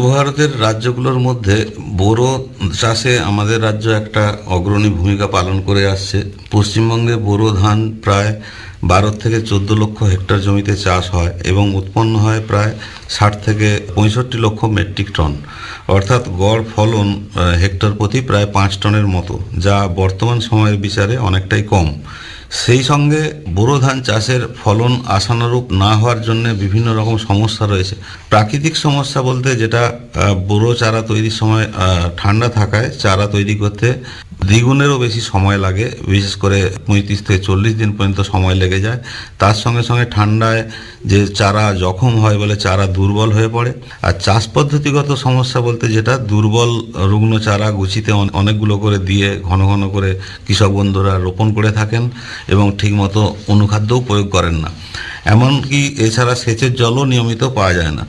পূর্ব ভারতের রাজ্যগুলোর মধ্যে বোরো চাষে আমাদের রাজ্য একটা অগ্রণী ভূমিকা পালন করে আসছে। পশ্চিমবঙ্গে বোরো ধান প্রায় বারো থেকে চোদ্দ লক্ষ হেক্টর জমিতে চাষ হয় এবং উৎপন্ন হয় প্রায় ষাট থেকে পঁয়ষট্টি লক্ষ মেট্রিক টন। অর্থাৎ গড় ফলন হেক্টর প্রতি প্রায় পাঁচ টনের মতো, যা বর্তমান সময়ের বিচারে অনেকটাই কম। সেই সঙ্গে বোরো ধান চাষের ফলন আশানুরূপ না হওয়ার জন্য বিভিন্ন রকম সমস্যা রয়েছে। প্রাকৃতিক সমস্যা বলতে যেটা বোরো চারা তৈরির সময় ঠান্ডা থাকায় চারা তৈরি করতে দ্বিগুণেরও বেশি সময় লাগে, বিশেষ করে পঁয়ত্রিশ থেকে চল্লিশ দিন পর্যন্ত সময় লেগে যায়। তার সঙ্গে সঙ্গে ঠান্ডায় যে চারা জখম হয় বলে চারা দুর্বল হয়ে পড়ে। আর চাষ পদ্ধতিগত সমস্যা বলতে যেটা, দুর্বল রুগ্ন চারা গুছিতে অনেকগুলো করে দিয়ে ঘন ঘন করে কৃষক বন্ধুরা রোপণ করে থাকেন এবং ঠিকমতো অনুখাদ্যও প্রয়োগ করেন না। এমনকি এছাড়া সেচের জলও নিয়মিত পাওয়া যায় না।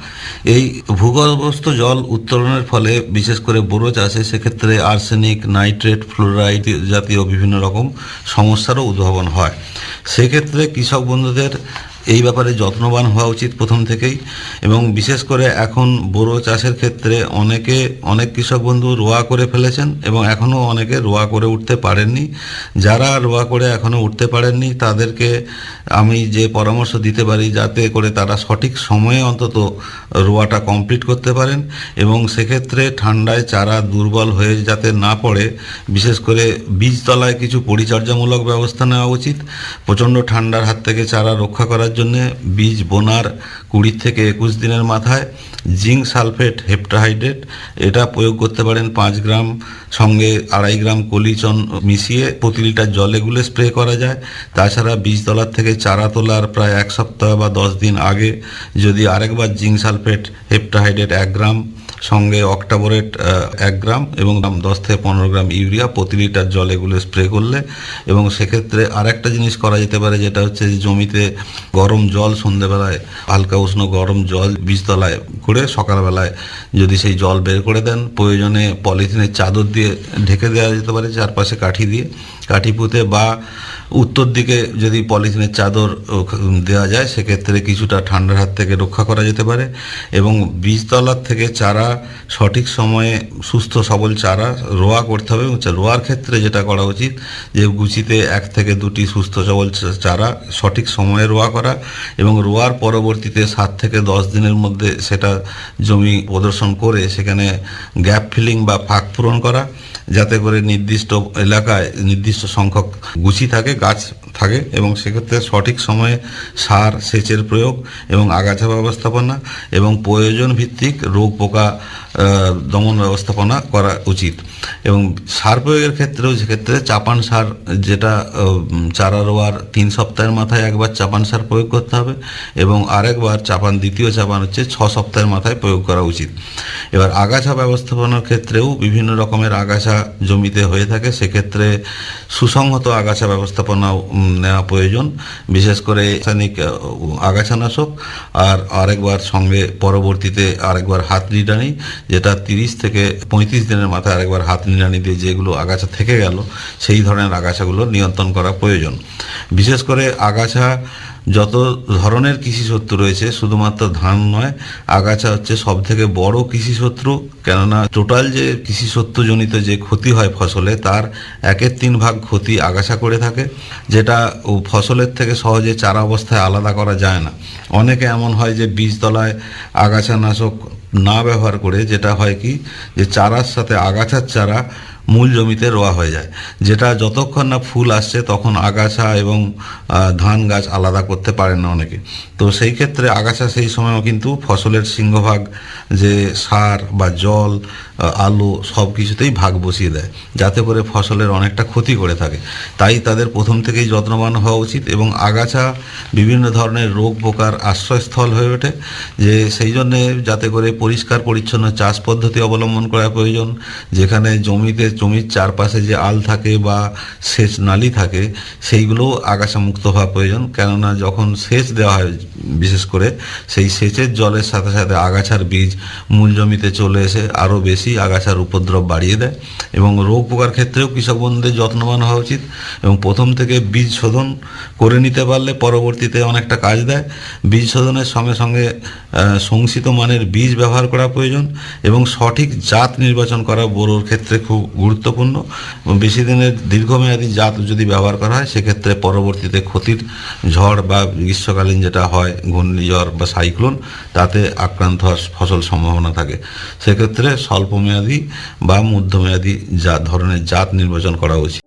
এই ভূগর্ভস্থ জল উত্তোলনের ফলে, বিশেষ করে বোরো চাষে সেক্ষেত্রে আর্সেনিক, নাইট্রেট, ফ্লোরাইড জাতীয় বিভিন্ন রকম সমস্যারও উদ্ভাবন হয়। সেক্ষেত্রে কৃষক বন্ধুদের এই ব্যাপারে যত্নবান হওয়া উচিত প্রথম থেকেই। এবং বিশেষ করে এখন বোরো চাষের ক্ষেত্রে অনেকে, অনেক কৃষক বন্ধু রোয়া করে ফেলেছেন এবং এখনও অনেকে রোয়া করে উঠতে পারেননি। যারা রোয়া করে এখনও উঠতে পারেননি, তাদেরকে আমি যে পরামর্শ দিতে পারি যাতে করে তারা সঠিক সময়ে অন্তত রোয়াটা কমপ্লিট করতে পারেন এবং সেক্ষেত্রে ঠান্ডায় চারা দুর্বল হয়ে যাতে না পড়ে, বিশেষ করে বীজতলায় কিছু পরিচর্যামূলক ব্যবস্থা নেওয়া উচিত। প্রচণ্ড ঠান্ডার হাত থেকে চারা রক্ষা করার জন্য বীজ বোনার কুড়ি থেকে একুশ দিনের মাথায় জিঙ্ক সালফেট হেপ্টাহাইড্রেট, এটা প্রয়োগ করতে পারেন পাঁচ গ্রাম সঙ্গে আড়াই গ্রাম কলিচন মিশিয়ে প্রতি লিটার জলে গুলে স্প্রে করা যায়। তাছাড়া বীজতলার থেকে চারা তোলার প্রায় এক সপ্তাহ বা দশ দিন আগে যদি আরেকবার জিঙ্ক সালফেট হেপ্টাহাইড্রেট এক গ্রাম সঙ্গে অক্টাবোরেট এক গ্রাম এবং দশ থেকে পনেরো গ্রাম ইউরিয়া প্রতি লিটার জলে এগুলো স্প্রে করলে। এবং সেক্ষেত্রে আরেকটা জিনিস করা যেতে পারে, যেটা হচ্ছে যে জমিতে গরম জল সন্ধেবেলায়, হালকা উষ্ণ গরম জল বীজতলায় করে সকালবেলায় যদি সেই জল বের করে দেন, প্রয়োজনে পলিথিনের চাদর দিয়ে ঢেকে দেওয়া যেতে পারে চারপাশে কাঠি দিয়ে। কাঠি পুঁতে বা উত্তর দিকে যদি পলিথিনের চাদর দেওয়া যায়, সেক্ষেত্রে কিছুটা ঠান্ডার হাত থেকে রক্ষা করা যেতে পারে। এবং বীজতলার থেকে চারা সঠিক সময়ে সুস্থ সবল চারা রোয়া করতে হবে এবং রোয়ার ক্ষেত্রে যেটা করা উচিত যে গুছিতে এক থেকে দুটি সুস্থ সবল চারা সঠিক সময়ে রোয়া করা এবং রোয়ার পরবর্তীতে সাত থেকে দশ দিনের মধ্যে সেটা জমি প্রদর্শন করে সেখানে গ্যাপ ফিলিং বা ফাঁক পূরণ করা, যাতে করে নির্দিষ্ট এলাকায় নির্দিষ্ট সংখ্যক গুছি থাকে, গাছ থাকে এবং সেক্ষেত্রে সঠিক সময়ে সার, সেচের প্রয়োগ এবং আগাছা ব্যবস্থাপনা এবং প্রয়োজন ভিত্তিক রোগ পোকা দমন ব্যবস্থাপনা করা উচিত। এবং সার প্রয়োগের ক্ষেত্রেও সেক্ষেত্রে চাপান সার যেটা চারা রোয়ার তিন সপ্তাহের মাথায় একবার চাপান সার প্রয়োগ করতে হবে এবং আরেকবার চাপান, দ্বিতীয় চাপান হচ্ছে ছ সপ্তাহের মাথায় প্রয়োগ করা উচিত। এবার আগাছা ব্যবস্থাপনার ক্ষেত্রেও বিভিন্ন রকমের আগাছা জমিতে হয়ে থাকে, সেক্ষেত্রে সুসংহত আগাছা ব্যবস্থাপনা নেওয়া প্রয়োজন। বিশেষ করে রাসায়নিক আগাছানাশক আর আরেকবার সঙ্গে পরবর্তীতে আরেকবার হাত নিড়ানি, যেটা তিরিশ থেকে পঁয়ত্রিশ দিনের মাথায় আরেকবার হাত নিড়ানি দিয়ে যেগুলো আগাছা থেকে গেল, সেই ধরনের আগাছাগুলো নিয়ন্ত্রণ করা প্রয়োজন। বিশেষ করে আগাছা যত ধরনের কৃষি শত্রু রয়েছে, শুধুমাত্র ধান নয়, আগাছা হচ্ছে সব থেকে বড় কৃষি শত্রু কেননা টোটাল যে কৃষি শত্রুজনিত যে ক্ষতি হয় ফসলে, তার একের তিন ভাগ ক্ষতি আগাছা করে থাকে, যেটা ফসলের থেকে সহজে চারা অবস্থায় আলাদা করা যায় না। অনেকে এমন হয় যে বীজতলায় আগাছানাশক না ব্যবহার করে, যেটা হয় কি, যে চারার সাথে আগাছার চারা মূল জমিতে রোয়া হয়ে যায়। যেটা যতক্ষণ না ফুল আসছে তখন আগাছা এবং ধান গাছ আলাদা করতে পারেন না অনেকে। তো সেই ক্ষেত্রে আগাছা সেই সময়ও কিন্তু ফসলের সিংহভাগ যে সার বা জল আলো সব কিছুতেই ভাগ বসিয়ে দেয়। যাতে করে ফসলের অনেকটা ক্ষতি করে থাকে। তাই তাদের প্রথম থেকেই যত্নবান হওয়া উচিত এবং আগাছা বিভিন্ন ধরনের রোগ পোকার আশ্রয়স্থল হয়ে ওঠে। যে সেই জন্যে যাতে করে পরিষ্কার পরিচ্ছন্ন চাষ পদ্ধতি অবলম্বন করা প্রয়োজন। যেখানে জমিতে জমির চারপাশে যে আল থাকে বা সেচ নালি থাকে সেইগুলোও আগাছা মুক্ত হওয়া প্রয়োজন। কেননা যখন সেচ দেওয়া হয়, বিশেষ করে সেই সেচের জলের সাথে সাথে আগাছার বীজ মূল জমিতে চলে এসে আরও বেশি আগাছার উপদ্রব বাড়িয়ে দেয় এবং রোগ পোকার ক্ষেত্রেও কৃষক বন্ধুদের যত্নবান হওয়া উচিত এবং প্রথম থেকে বীজ শোধন করে নিতে পারলে পরবর্তীতে অনেকটা কাজ দেয়। বীজ শোধনের সঙ্গে সঙ্গে সংসিত মানের বীজ ব্যবহার করা প্রয়োজন এবং সঠিক জাত নির্বাচন করা বোরোর ক্ষেত্রে খুব গুরুত্বপূর্ণ বেশি দিনের দীর্ঘমেয়াদী জাত যদি ব্যবহার করা হয়, সেক্ষেত্রে পরবর্তীতে ক্ষতির ঝড় বা গ্রীষ্মকালীন যেটা হয়, ঘূর্ণিঝড় বা সাইক্লোন, তাতে আক্রান্ত হওয়ার ফসল সম্ভাবনা থাকে। সেক্ষেত্রে স্বল্পমেয়াদী বা মধ্যমেয়াদী যা ধরনের জাত নির্বাচন করা উচিত।